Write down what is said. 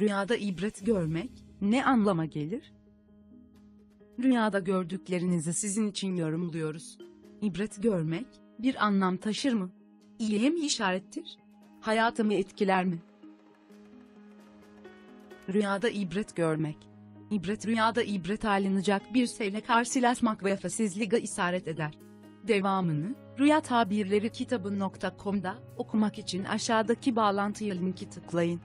Rüyada ibret görmek ne anlama gelir? Rüyada gördüklerinizi sizin için yorumluyoruz. İbret görmek bir anlam taşır mı? İyiye mi işarettir? Hayatımı etkiler mi? Rüyada ibret görmek. İbret rüyada ibret alınacak bir şeyle karşılaşmak ve fesizliğe isaret eder. Devamını, Rüya Tabirleri kitabı.com'da okumak için aşağıdaki bağlantıya linki tıklayın.